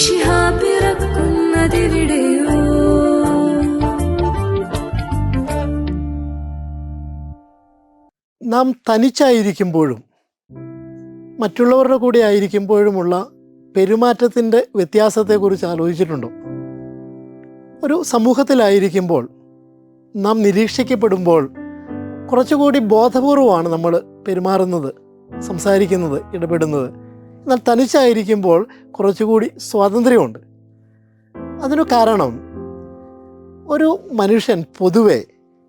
ശിഹാ നാം തനിച്ചായിരിക്കുമ്പോഴും മറ്റുള്ളവരുടെ കൂടെ ആയിരിക്കുമ്പോഴുമുള്ള പെരുമാറ്റത്തിന്റെ വ്യത്യാസത്തെക്കുറിച്ച് ആലോചിച്ചിട്ടുണ്ടോ? ഒരു സമൂഹത്തിലായിരിക്കുമ്പോൾ നാം നിരീക്ഷിക്കപ്പെടുമ്പോൾ കുറച്ചുകൂടി ബോധപൂർവമാണ് നമ്മൾ പെരുമാറുന്നത് സംസാരിക്കുന്നത് ഇടപെടുന്നത്. എന്നാൽ തനിച്ചായിരിക്കുമ്പോൾ കുറച്ചുകൂടി സ്വാതന്ത്ര്യമുണ്ട്. അതിനു കാരണം ഒരു മനുഷ്യൻ പൊതുവെ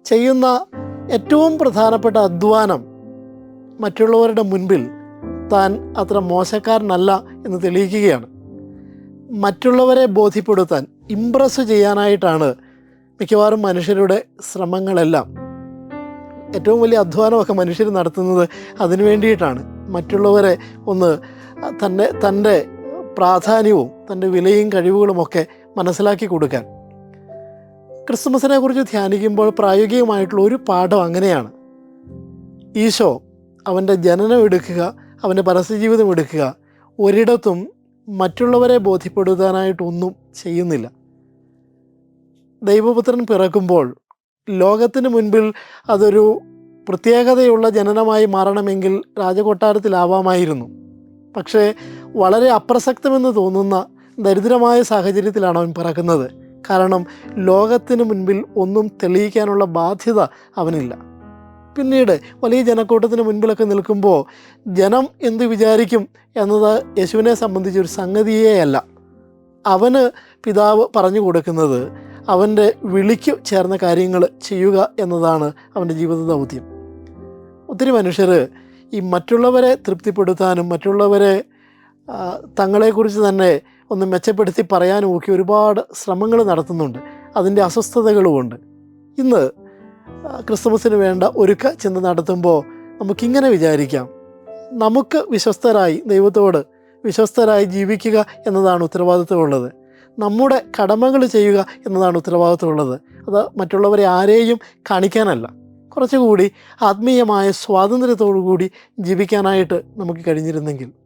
ചെയ്യുന്ന ഏറ്റവും പ്രധാനപ്പെട്ട അധ്വാനം മറ്റുള്ളവരുടെ മുൻപിൽ താൻ അത്ര മോശക്കാരനല്ല എന്ന് തെളിയിക്കുകയാണ്. മറ്റുള്ളവരെ ബോധ്യപ്പെടുത്താൻ ഇമ്പ്രസ് ചെയ്യാനായിട്ടാണ് മിക്കവാറും മനുഷ്യരുടെ ശ്രമങ്ങളെല്ലാം. ഏറ്റവും വലിയ അധ്വാനമൊക്കെ മനുഷ്യർ നടത്തുന്നത് അതിനു വേണ്ടിയിട്ടാണ്. മറ്റുള്ളവരെ ഒന്ന് തന്നെ തന്റെ പ്രാധാന്യവും തന്റെ വിലയും കഴിവുകളുമൊക്കെ മനസ്സിലാക്കി കൊടുക്കാൻ. ക്രിസ്മസിനെ കുറിച്ച് ധ്യാനിക്കുമ്പോൾ പ്രായോഗികമായിട്ടുള്ള ഒരു പാഠം അങ്ങനെയാണ്. ഈശോ അവന്റെ ജനനം എടുക്കുക അവന്റെ പരസ്യജീവിതം എടുക്കുക ഒരിടത്തും മറ്റുള്ളവരെ ബോധ്യപ്പെടുത്താനായിട്ടൊന്നും ചെയ്യുന്നില്ല. ദൈവപുത്രൻ പിറക്കുമ്പോൾ ലോകത്തിന് മുൻപിൽ അതൊരു പ്രത്യേകതയുള്ള ജനനമായി മാറണമെങ്കിൽ രാജകൊട്ടാരത്തിലാവാമായിരുന്നു. പക്ഷേ വളരെ അപ്രസക്തമെന്ന് തോന്നുന്ന ദരിദ്രമായ സാഹചര്യത്തിലാണ് അവൻ പിറക്കുന്നത്. കാരണം ലോകത്തിന് മുൻപിൽ ഒന്നും തെളിയിക്കാനുള്ള ബാധ്യത അവനില്ല. പിന്നീട് വലിയ ജനക്കൂട്ടത്തിന് മുൻപിലൊക്കെ നിൽക്കുമ്പോൾ ജനം എന്ത് വിചാരിക്കും എന്നത് യേശുവിനെ സംബന്ധിച്ച് ഒരു സംഗതിയേ അല്ല അവന് പിതാവ് പറഞ്ഞു കൊടുക്കുന്നത് അവന്റെ വിളിക്ക് ചേർന്ന കാര്യങ്ങൾ ചെയ്യുക എന്നതാണ് അവന്റെ ജീവിത ദൗത്യം. ഒത്തിരി മനുഷ്യർ ഈ മറ്റുള്ളവരെ തൃപ്തിപ്പെടുത്താനും മറ്റുള്ളവരെ തങ്ങളെക്കുറിച്ച് തന്നെ ഒന്ന് മെച്ചപ്പെടുത്തി പറയാനും ഒക്കെ ഒരുപാട് ശ്രമങ്ങൾ നടത്തുന്നുണ്ട്. അതിന്റെ അസ്വസ്ഥതകളുമുണ്ട് ഇന്ന് ക്രിസ്തുമസിന് വേണ്ട ഒരുക്ക ചിന്ത നടത്തുമ്പോൾ നമുക്കിങ്ങനെ വിചാരിക്കാം. നമുക്ക് വിശ്വസ്തരായി ദൈവത്തോട് വിശ്വസ്തരായി ജീവിക്കുക എന്നതാണ് ഉത്തരവാദിത്തമുള്ളത്. നമ്മുടെ കടമകൾ ചെയ്യുക എന്നതാണ് ഉത്തരവാദിത്തമുള്ളത്. അത് മറ്റുള്ളവരെ ആരെയും കാണിക്കാനല്ല. കുറച്ചുകൂടി ആത്മീയമായ സ്വാതന്ത്ര്യത്തോടു കൂടി ജീവിക്കാനായിട്ട് നമുക്ക് കഴിഞ്ഞിരുന്നെങ്കിൽ.